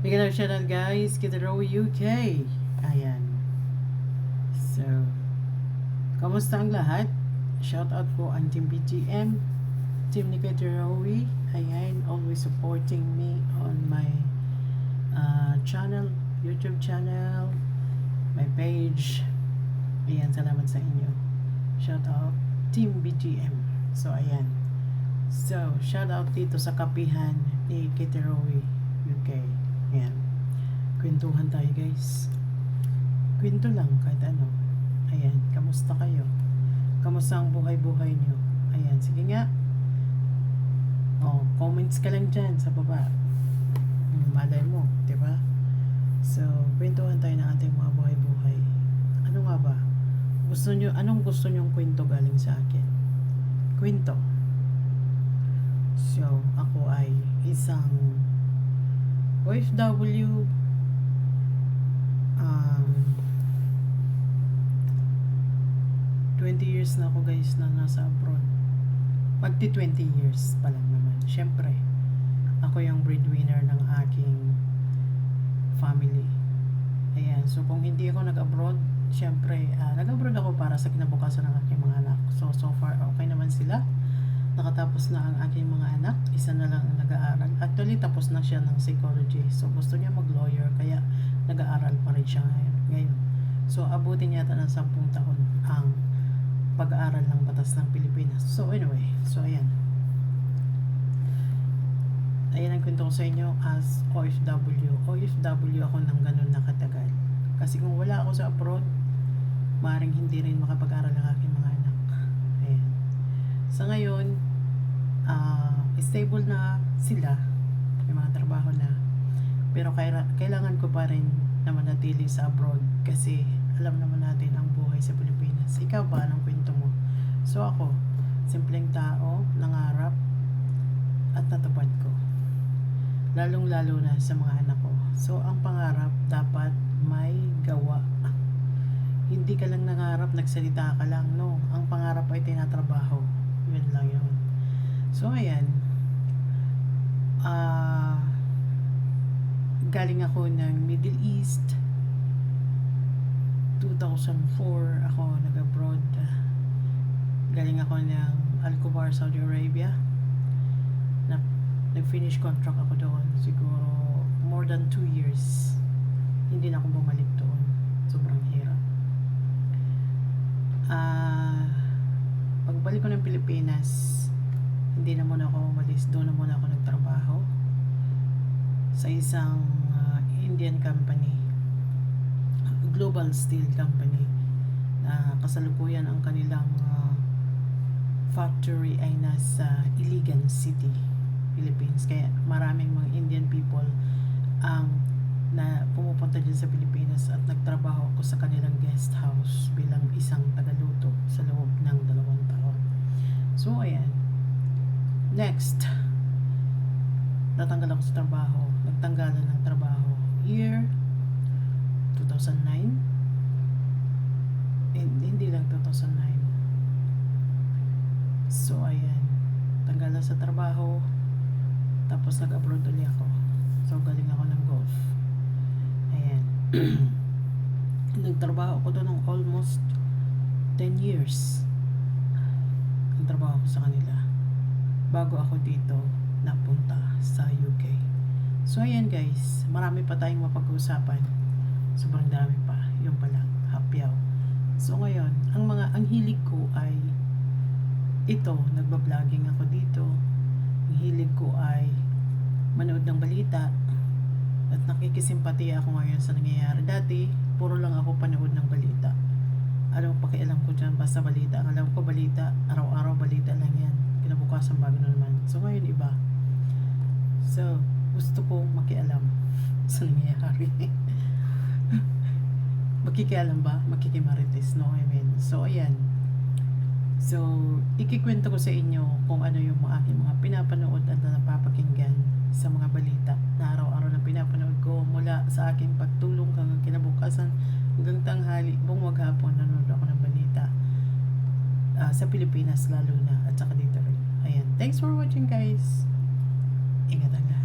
Bigyan ng shoutout guys, Kita Row UK. Ayan. So, kamusta ang lahat? Shoutout po ang Team BGM, Team ni Kita Rowy. Ayan, always supporting me on my uh, channel, YouTube channel, my page. Ayan, salamat sa inyo. Shoutout Team BGM. So, ayan. So, shoutout dito sa kapihan ni Kita Rowy UK. Ayan. Kwentuhan tayo guys. Kwento lang kahit ano. Ayan. Kamusta kayo? Kamusta ang buhay-buhay nyo? Ayan. Sige nga. Oh, comments ka lang dyan sa baba. Hmm, malay mo. ba? So, kwentuhan tayo ng ating mga buhay-buhay. Ano nga ba? Gusto nyo, anong gusto nyong kwento galing sa akin? Kwento. So, ako ay isang OFW um, 20 years na ako guys na nasa abroad. Magti 20 years pa lang naman. Syempre ako yung breadwinner ng aking family. Ayan so kung hindi ako nag-abroad syempre ah, nag-abroad ako para sa kinabukasan ng aking mga anak. So so far nakatapos na ang aking mga anak isa na lang ang nag-aaral. Actually tapos na siya ng psychology. So gusto niya mag-lawyer kaya nag-aaral pa rin siya ngayon, ngayon. so abutin yata ng 10 taon ang pag-aaral ng batas ng Pilipinas. So anyway. So ayan. Ayan ang kwento ko sa inyo as OFW OFW ako ng ganun na katagal. Kasi kung wala ako sa abroad maaaring hindi rin makapag-aral ang aking mga anak. Ayan. Sa ngayon, stable na sila, may mga trabaho na. Pero kaila- kailangan ko pa rin na manatili sa abroad kasi alam naman natin ang buhay sa Pilipinas. Ikaw ba, anong kwento mo? So ako, simpleng tao, nangarap, at natupad ko. Lalong-lalo na sa mga anak ko. So ang pangarap, dapat may gawa. Hindi ka lang nangarap, nagsalita ka lang. No, ang pangarap ay tinatrabaho. Yun lang yun. So, ayan. Ah, galing ako ng Middle East. 2004 ako nag-abroad. Galing ako ng Alcobar, Saudi Arabia. Na, nag-finish contract ako doon. Siguro more than 2 years. Hindi na ako bumalik doon. Sobrang hirap. Ah, pagbalik ko ng Pilipinas, hindi na muna ako umalis. Doon na muna ako nagtrabaho sa isang ah, Indian company, global steel company, na kasalukuyan ang kanilang ah, factory ay nasa Iligan City, Philippines. Kaya maraming mga Indian people ang na pumupunta dyan sa Pilipinas at nagtrabaho ako sa kanilang guest house bilang isang tagaluto sa loob ng dalawang taon. So, ayan. Next, natanggal ako sa trabaho. Nagtanggalan ng trabaho. Year 2009. Hindi, hindi lang 2009. So, ayan. Tanggalan sa trabaho. Tapos nag-abroad ulit ako. So, galing ako ng golf. Ayan. Nagtrabaho ko doon ng almost 10 years. Ang trabaho ko sa kanila. Bago ako dito napunta sa UK. So, ayan guys. Marami pa tayong mapag-uusapan. Sobrang dami pa. Yung pa lang. Hapyaw. So, ngayon, ang mga, ang hilig ko ay ito, nagbablogger ako dito. Ang hilig ko ay manood ng balita at nakikisimpatiya ako ngayon sa nangyayari. Dati, puro lang ako panood ng balita. Alam mo, pakialam ko dyan, basta balita. Alam ko balita, araw-araw balita lang yan. Kinabukasan bago na naman. So ngayon iba. So, gusto kong makialam sa nangyayari. Makikialam ba? Makikimarites, no? I mean, so ayan. So, ikikwento ko sa inyo kung ano yung mga aking mga pinapanood at napapakinggan sa mga balita na araw-araw na pinapanood ko mula sa aking pagtulong hanggang kinabukasan hanggang tanghali buong maghapon nanonood ako ng balita Ah, sa Pilipinas lalo na at saka dito rin. Ayan. Thanks for watching guys. Ingat ang lahat.